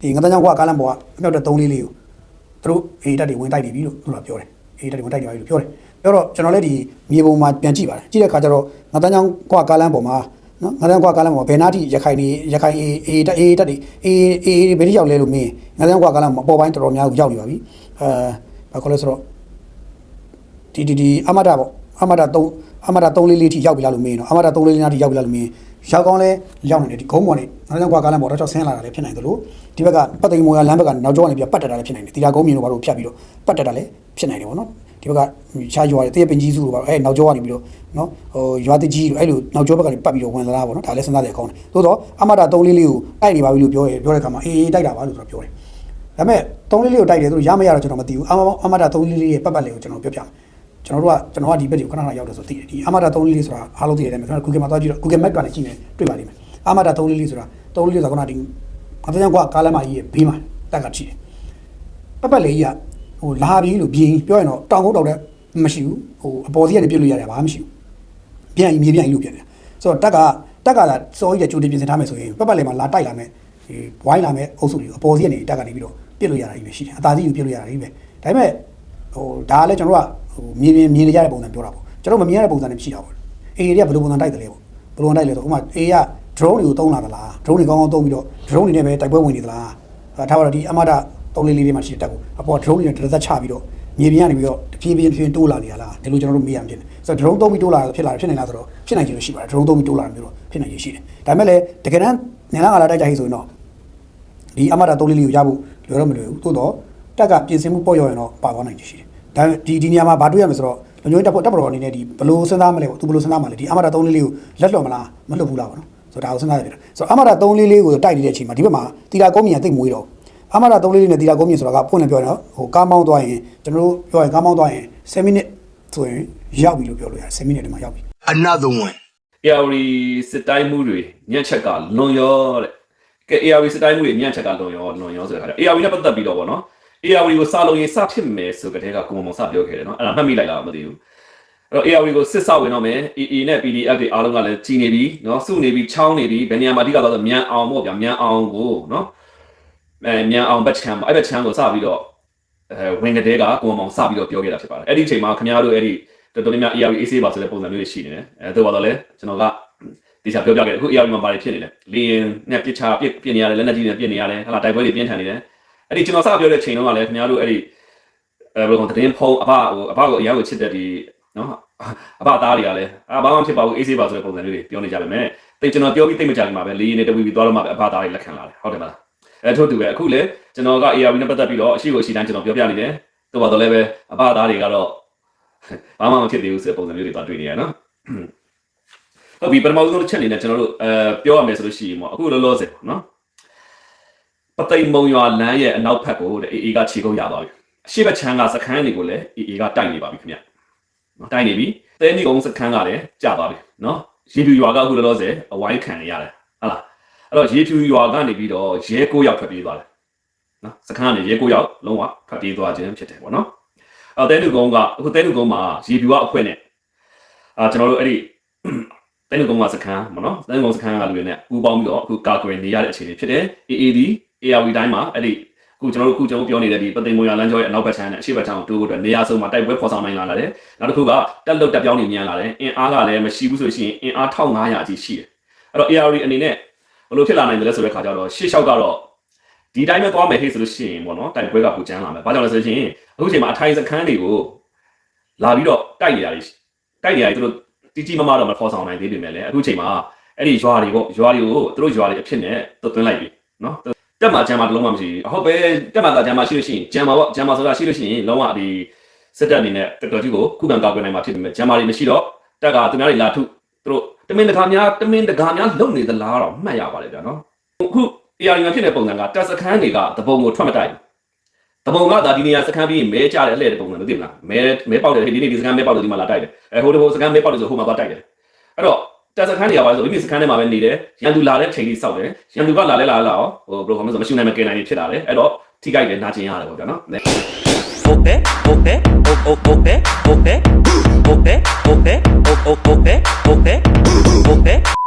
ဒီငတန်းချောင်းကွာကားလမ်းပေါ်ကအမြောက်တဲ့3လေးလေးကိုသူတို့အေးတက်တွေဝင်တိုက်နေပြီလို့သူတို့ကပြောတယ်အေးတက်တွေဝင်တိုက်နေပြီလို့ပြောတယ်ပြောတော့ကျွန်တော်လည်းဒီမြေပုံမှာပြန်ကြည့်ပါတယ်ကြည့်တဲ့အခါကျတော့ငတန်းချောင်းကွာကားလမ်းပေါ်မှာနော်ငတန်းကွာကားလမ်းပေါ်ဘယ်နာတိရခိုင်နေရခိုင်အေးအေးတက်အေးတက်တွေအေးအေးဘယ်တိရောက်လဲလို့မင်းငတန်းကွာကားလမ်းပေါ်အပေါ်ပိုင်းတော်တော်များရောက်နေပါပြီအဲဘာခေါ်လဲဆိုတော့ဒီဒီဒီအမတာပေါ့ အမတာ3အမတာ3လေးလေးထိရောက်ပြီလားလို့မင်းနော်အမတာ3လေးလေးနားထိရောက်ပြီလားလို့မင်းရောက်ကောင်းလဲရောက်နေတယ်ဒီဂုံးပေါ်နေနောက်ကြောင့်ကွာကားလမ်းပေါ်တော့တော့ဆင်းလာတာလည်းဖြစ်နိုင်တယ်လို့ဒီဘက်ကပတ်သိမ်မော်ရလမ်းဘက်ကနောက်ကျောကနေပြီးပတ်တက်တာလည်းဖြစ်နိုင်တယ်တီလာကုန်းမြင်တို့ဘာလို့ဖြတ်ပြီးတော့ပတ်တက်တာလည်းဖြစ်နိုင်တယ်ပေါ့နော်ဒီဘက်ကရှားရွာတွေတရပင်ကြီးစုတို့ဘာအဲနောက်ကျောကနေပြီးတော့နော်ဟိုရွာတကြီးတို့အဲ့လိုနောက်ကျောဘက်ကနေပတ်ပြီးတော့ဝင်လာတာပေါ့နော်ဒါလည်းစဉ်းစားတယ်အကောင်းတယ်သို့တော့အမတာ3လေးလေးကိုတိုက်နေပါပြီလို့ပြောရပြောတဲ့အခါမှာအေးအေးတိုက်တာပါလို့ဆိုတော့ပြောတယ်ဒါပေမဲ့3လေးလေးကိုတိုက်တယ်သူတို့ရမရတော့ကျွန်တော်မသိဘူးအမအမတာ3လေးလေးရဲ့ပတ်ပတ်လေးကိုကျွန်တော်ပြောပြမယ် ကျွန်တော်တို့ကကျွန်တော်ကဒီဘက်ကိုခဏခဏရောက်တယ်ဆိုသိတယ်ဒီအမတာ3လေးလေးဆိုတာအားလုံးသိရတယ်ကျွန်တော် Google မှာသွားကြည့်တော့ Google Map ကနေကြည့်နေတွေ့ပါလိမ့်မယ်အမတာ3လေးလေးဆိုတာ3လေးလေးဆိုတာခုနဒီအတန်းကွာကားလမ်းမကြီးရဲ့ဘေးမှာတက်ကကြည့်တယ်ပတ်ပတ်လေးကြီးကဟိုလာပြီးလို့ပြင်ပြောရင်တော့တောင်ကုန်းတောင်တဲ့မရှိဘူးဟိုအပေါ်စီကနေပြစ်လို့ရတယ်ဘာမှမရှိဘူးပြန်မြေပြန်လို့ပြန်တယ်ဆိုတော့တက်ကတက်ကလာစောကြီးတဲ့ကြိုတင်ပြင်ဆင်ထားမယ်ဆိုရင်ပတ်ပတ်လေးမှာလာတိုက်လာမယ်ဒီဝိုင်းလာမယ်အုပ်စုတွေအပေါ်စီကနေတက်ကနေပြီးတော့ပြစ်လို့ရတာကြီးပဲရှိတယ်အသာစီးကိုပြစ်လို့ရတာကြီးပဲဒါပေမဲ့ ဟိုဒါကလည်းကျွန်တော်တို့ကဟိုမြင်မြင်မြင်နေကြတဲ့ပုံစံပြောတာပေါ့ကျွန်တော်မမြင်ရတဲ့ပုံစံနဲ့မရှိတာပေါ့အေးတွေကဘယ်လိုပုံစံတိုက်တယ်လဲပေါ့ဘယ်လိုတိုက်လဲဆိုဥပမာအေးက drone တွေကိုတုံးလာသလား drone တွေကောင်းကောင်းတုံးပြီးတော့ drone တွေနဲ့ပဲတိုက်ပွဲဝင်နေသလားအဲထားပါတော့ဒီအမတာတုံးလေးလေးလေးမှရှိတဲ့တက်ကိုအပေါ် drone တွေနဲ့တစ်သက်ချပြီးတော့မြေပြင်ကနေပြီးတော့တဖြည်းဖြည်းဖြည်းတိုးလာနေရလားဒီလိုကျွန်တော်တို့မေးရမှာဖြစ်တယ်ဆိုတော့ drone တုံးပြီးတိုးလာတာဖြစ်လာဖြစ်နေလားဆိုတော့ဖြစ်နိုင်ချင်လို့ရှိပါတယ် drone တုံးပြီးတိုးလာတာမျိုးတော့ဖြစ်နိုင်ရရှိတယ်ဒါပေမဲ့လည်းတကယ်တမ်းနေလာကလာတိုက်ကြဟိဆိုရင်တော့ဒီအမတာတုံးလေးလေးကိုရဖို့လွယ်တော့မလွယ်ဘူးသို့တော့ တက်ကပြင်ဆင်မှုပေါ့ရောရင်တော့ပါသွားနိုင်ချင်ရှိတယ်ဒါဒီဒီနေရာမှာဘာတွေ့ရမလဲဆိုတော့လုံခြုံရေးတပ်ဖွဲ့တပ်မတော်အနေနဲ့ဒီဘလို့စဉ်းစားမလဲပေါ့သူဘလို့စဉ်းစားမလဲဒီအမတာ3လေးလေးကိုလက်လွတ်မလားမလွတ်ဘူးလားပေါ့နော်ဆိုတော့ဒါကိုစဉ်းစားရတယ်ဆိုတော့အမတာ3လေးလေးကိုတိုက်နေတဲ့အချိန်မှာဒီဘက်မှာတီလာကုန်းမြင်တိတ်မွေးတော့အမတာ3လေးလေးနဲ့တီလာကုန်းမြင်ဆိုတာကဖွင့်လည်းပြောရတော့ဟိုကားမောင်းသွားရင်ကျွန်တော်တို့ပြောရင်ကားမောင်းသွားရင်7မိနစ်ဆိုရင်ရောက်ပြီလို့ပြောလို့ရတယ်7မိနစ်တည်းမှာရောက်ပြီ Another one. ARD စစ်တိုင်းမှုတွေညံ့ချက်ကလွန်ရောတဲ့ကဲ ARD စစ်တိုင်းမှုတွေညံ့ချက်ကလွန်ရောလွန်ရောဆိုတဲ့ခါကျ ARD နဲ့ပတ်သက်ပြီးတော့ဗောနော် ARD ကိုစလုံးရင်စဖြစ်မယ်ဆိုကြတဲ့ကကိုမမောင်စပြောခဲ့တယ်နော်အဲ့ဒါမှတ်မိလိုက်လားမသိဘူးအဲ့တော့ ARD ကိုစစ်ဆောက်ဝင်တော့မယ် EE နဲ့ PDF တွေအားလုံးကလည်းကြီးနေပြီနော်စုနေပြီချောင်းနေပြီဘယ်နေရာမှာအဓိကတော့မြန်အောင်ပေါ့ဗျာမြန်အောင်ကိုနော်အဲမြန်အောင်ဘက်ချမ်းပေါ့အဲ့ဘက်ချမ်းကိုစပြီးတော့အဲဝင်ကတဲ့ကကိုမမောင်စပြီးတော့ပြောခဲ့တာဖြစ်ပါတယ်အဲ့ဒီအချိန်မှာခင်ဗျားတို့အဲ့ဒီတော်တော်များများ ARD AC ပါဆိုတဲ့ပုံစံမျိုးတွေရှိနေတယ်အဲတော့တော့လေကျွန်တော်ကဒီစားပြောပြခဲ့အခု AR မှာဘာတွေဖြစ်နေလဲလေရင်နဲ့ပြစ်ချပြစ်ပြစ်နေရတယ်လက်နက်ကြီးနဲ့ပြစ်နေရတယ်ဟာလာတိုက်ပွဲတွေပြင်းထန်နေတယ် အဲ့ဒီကျွန်တော်စပြောတဲ့ချိန်တုန်းကလည်းခင်ဗျားတို့အဲ့ဒီအဲဘယ်လိုလဲတင်းဖုံးအဘဟိုအဘကိုအရာကိုချစ်တဲ့ဒီနော်အဘသားတွေကလည်းအာဘာမှဖြစ်ပါဘူးအေးဆေးပါဆိုတဲ့ပုံစံလေးတွေပြောနေကြပါမယ်တိတ်ကျွန်တော်ပြောပြီးတိတ်မကြခင်မှာပဲလေရင်နဲ့တဝီပြီးသွားတော့မှပဲအဘသားတွေလက်ခံလာတယ်ဟုတ်တယ်မလားအဲထို့တူပဲအခုလေကျွန်တော်က AR နဲ့ပတ်သက်ပြီးတော့အရှိကိုအရှိတိုင်းကျွန်တော်ပြောပြနေတယ်တော့ပါတော့လည်းပဲအဘသားတွေကတော့ဘာမှမဖြစ်သေးဘူးဆိုတဲ့ပုံစံမျိုးတွေတော့တွေ့နေရနော်ဟုတ်ပြီပထမဆုံးတစ်ချက်အနေနဲ့ကျွန်တော်တို့အဲပြောရမယ်ဆိုလို့ရှိရင်ပေါ့အခုလောလောဆယ်ပေါ့နော် ပသိမ်မုံရွာလမ်းရဲ့အနောက်ဘက်ကိုတဲ့ AA ကခြေကုပ်ရသွားပြီအရှိဘက်ချမ်းကစခန်းတွေကိုလည်း AA ကတိုက်နေပါပြီခင်ဗျနော်တိုက်နေပြီတဲနီကုန်းစခန်းကလည်းကျသွားပြီနော်ရေဖြူရွာကအခုလောလောဆယ်အဝိုင်းခံနေရတယ်ဟုတ်လားအဲ့တော့ရေဖြူရွာကနေပြီးတော့ရဲကိုရောက်ထွက်ပြေးသွားတယ်နော်စခန်းကနေရဲကိုရောက်လုံးဝထွက်ပြေးသွားခြင်းဖြစ်တယ်ပေါ့နော်အဲ့တဲနီကုန်းကအခုတဲနီကုန်းမှာရေဖြူကအဖွဲနဲ့အာကျွန်တော်တို့အဲ့ဒီတိုင်းလူကုန်းကစခန်းမနော်တိုင်းလူကုန်းစခန်းကလူတွေနဲ့ပူးပေါင်းပြီးတော့အခုကာကွယ်နေရတဲ့အခြေအနေဖြစ်တယ် AAD ARV တိုင်းမှာအဲ့ဒီအခုကျွန်တော်တို့အခုကျွန်တော်ပြောနေတဲ့ဒီပသိမ်မွေရလမ်းကျောရဲ့အနောက်ဘက်ခြမ်းနဲ့အရှေ့ဘက်ခြမ်းကိုတိုးဖို့အတွက်နေရာစုံမှာတိုက်ပွဲဖော်ဆောင်နိုင်လာတယ်နောက်တစ်ခုကတက်လုတ်တက်ပြောင်းနေမြန်လာတယ်အင်အားကလည်းမရှိဘူးဆိုရှင်အင်အား1500အကြီးရှိတယ်အဲ့တော့ ARV အနေနဲ့ဘယ်လိုဖြစ်လာနိုင်တယ်လဲဆိုတဲ့ခါကျတော့ရှေ့လျှောက်ကတော့ဒီတိုင်းပဲသွားမယ်ဟေ့ဆိုလို့ရှိရင်ပေါ့နော်တိုက်ပွဲကပူကျန်းလာမယ်ဘာကြောင့်လဲဆိုရင်အခုချိန်မှာအထိုင်စခန်းတွေကိုလာပြီးတော့တိုက်နေရတယ်တိုက်နေရတယ်သူတို့တီတီမမတော့မဖော်ဆောင်နိုင်သေးပေမဲ့လည်းအခုချိန်မှာအဲ့ဒီရွာတွေပေါ့ရွာတွေကိုသူတို့ရွာတွေအဖြစ်နဲ့သွတ်သွင်းလိုက်ပြီနော် တက်မှာဂျမ်မာတစ်လုံးမှမရှိဘူးဟုတ်ပဲတက်မှာတာဂျမ်မာရှိလို့ရှိရင်ဂျမ်မာပေါ့ဂျမ်မာဆိုတာရှိလို့ရှိရင်လုံးဝဒီစစ်တပ်အနေနဲ့တော်တော်ကြီးကိုခုခံကောက်ကွယ်နိုင်မှာဖြစ်ပေမဲ့ဂျမ်မာတွေမရှိတော့တက်ကသူများတွေလာထုသူတို့တမင်တကာများတမင်တကာများလုံနေသလားတော့မှတ်ရပါတယ်ဗျာနော်အခု AR မှာဖြစ်တဲ့ပုံစံကတက်စခန်းတွေကတပုံကိုထွက်မတိုက်ဘူးတပုံကဒါဒီနေရာစခန်းပြီးမဲကြတဲ့အလှည့်တဲ့ပုံစံလို့သိမလားမဲမဲပေါက်တယ်ဒီနေ့ဒီစခန်းမဲပေါက်တယ်ဒီမှာလာတိုက်တယ်အဲဟိုတပုံစခန်းမဲပေါက်တယ်ဆိုဟိုမှာသွားတိုက်တယ်အဲ့တော့ တက်စခန်းတွေကပါဆိုမိမိစခန်းထဲမှာပဲနေတယ်ရန်သူလာတဲ့ချိန်ကြီးစောက်တယ်ရန်သူကလာလဲလာလဲလာအောင်ဟိုဘယ်လိုခေါ်မလဲဆိုမရှုနိုင်မကယ်နိုင်ဖြစ်လာတယ်အဲ့တော့ထိကြိုက်တယ်နာကျင်ရတယ်ပေါ့ဗျာနော် Okay, okay, okay, okay, okay, okay, okay, okay, okay, okay.